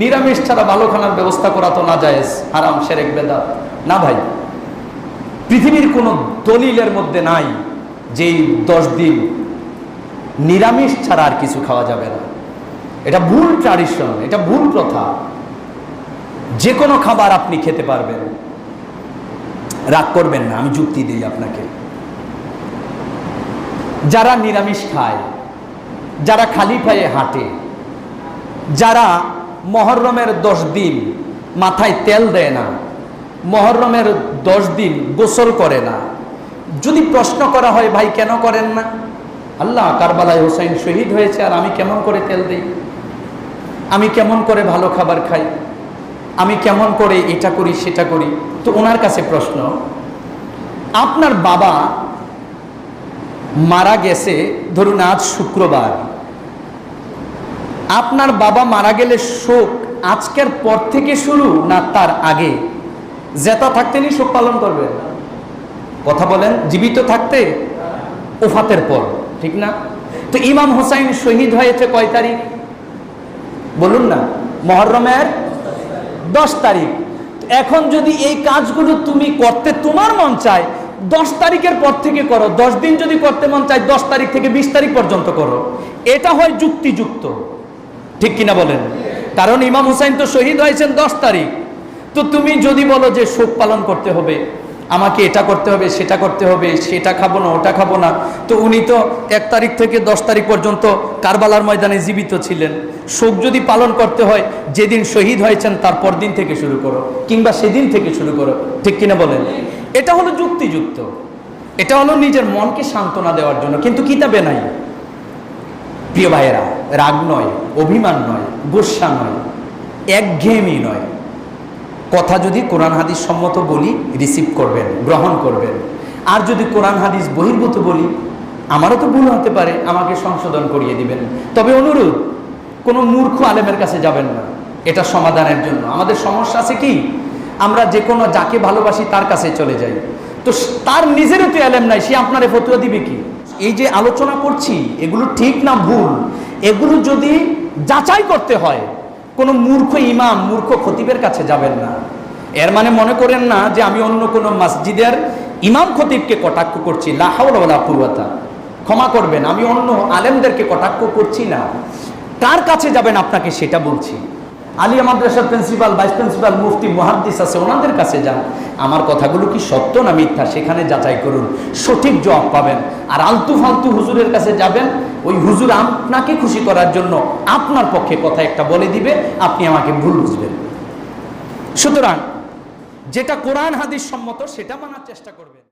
নিরামিষ ছাড়া ভালো খানার ব্যবস্থা করা তো না যায় হারাম, সেরেক বেদা না ভাই, পৃথিবীর কোনো দলিলের মধ্যে নাই যেই দশ দিন নিরামিষ ছাড়া আর কিছু খাওয়া যাবে না। এটা ভুল ট্রাডিশন এটা ভুল প্রথা। যে কোনো খাবার আপনি খেতে পারবেন। রাগ করবেন না, আমি যুক্তি দিই আপনাকে। যারা নিরামিষ খায়, যারা খালি পায়ে হাঁটে, যারা মহরমের দশ দিন মাথায় তেল দেয় না। মহরমের দশ দিন গোসল করে না। যদি প্রশ্ন করা হয়, ভাই, কেন করেন না? আল্লাহ কারবালায় হোসেন শহীদ হয়েছে, আর আমি কেমন করে তেল দিই? আমি কেমন করে ভালো খাবার খাই? আমি কেমন করে এটা করি, সেটা করি? তো ওনার কাছে প্রশ্ন, আপনার বাবা মারা গেছে, ধরুন আজ শুক্রবার আপনার বাবা মারা গেলে শোক আজকের পর থেকে শুরু না তার আগে? জেতা থাকতেনি শোক পালন করবেন। কথা বলেন, জীবিত থাকতে ওফাতের পর, ঠিক না? তো ইমাম হোসাইন শহীদ হয়েছে কয় তারিখ? বলুন না, মহরমের দশ তারিখ। এখন যদি এই কাজগুলো তুমি করতে তোমার মন চায়, দশ তারিখের পর থেকে করো, দশ দিন যদি করতে মন চায়, দশ তারিখ থেকে বিশ তারিখ পর্যন্ত করো। এটা হয় যুক্তিযুক্ত। ঠিক কিনা বলেন? কারণ ইমাম হুসাইন তো শহীদ হয়েছেন দশ তারিখ। তো তুমি যদি বলো যে শোক পালন করতে হবে, আমাকে এটা করতে হবে, সেটা করতে হবে, সেটা খাব না, ওটা খাব না, তো উনি তো এক তারিখ থেকে দশ তারিখ পর্যন্ত কারবালার ময়দানে জীবিত ছিলেন। শোক যদি পালন করতে হয়, যেদিন শহীদ হয়েছেন তারপর দিন থেকে শুরু করো, কিংবা সেদিন থেকে শুরু করো, ঠিক কিনা বলেন? এটা হলো যুক্তিযুক্ত। এটা হলো নিজের মনকে সান্ত্বনা দেওয়ার জন্য, কিন্তু কিতাবে নাই। প্রিয় ভাইয়েরা, রাগ নয়, অভিমান নয় গোসা নয়, একঘেয়েমি নয়। কথা যদি কোরআন হাদিস সম্মত বলি রিসিভ করবেন, গ্রহণ করবেন। আর যদি কোরআন হাদিস বহির্ভূত বলি, আমারও তো ভুল হতে পারে, আমাকে সংশোধন করিয়ে দিবেন। তবে অনুরোধ, কোনো মূর্খ আলেমের কাছে যাবেন না। এটা সমাধানের জন্য। আমাদের সমস্যা আছে কি? আমরা যে কোনো যাকে ভালোবাসি তার কাছে চলে যাই। তো তার নিজেরও তো আলেম নাই, সে আপনারে ফতুয়া দিবে কি? এই যে আলোচনা করছি, এগুলো ঠিক না ভুল? এগুলো যদি যাচাই করতে হয়, কোনো মূর্খ ইমাম, মূর্খ খতিবের কাছে যাবেন না। এর মানে মনে করেন না যে আমি অন্য কোনো মসজিদের ইমাম খতিবকে কটাক্ষ করছি লাহাউলা কুয়াতা ক্ষমা করবেন, আমি অন্য আলেমদেরকে কটাক্ষ করছি না। কার কাছে যাবেন আপনাকে সেটা বলছি। আলিয়া মাদ্রাসার প্রিন্সিপাল, ভাইস প্রিন্সিপাল, মুফতি, মুহাদ্দিস আছে, ওনাদের কাছে যান। আমার কথাগুলো কি সত্য না মিথ্যা? সেখানে যাচাই করুন। সঠিক জবাব পাবেন। আর আলতু ফালতু হুজুরের কাছে যাবেন, ওই হুজুর আপনাকে খুশি করার জন্য আপনার পক্ষে কথা একটা বলে দিবে, আপনি আমাকে ভুল বুঝবেন। সুতরাং, যেটা কোরআন হাদিস সম্মত, সেটা মানার চেষ্টা করবেন।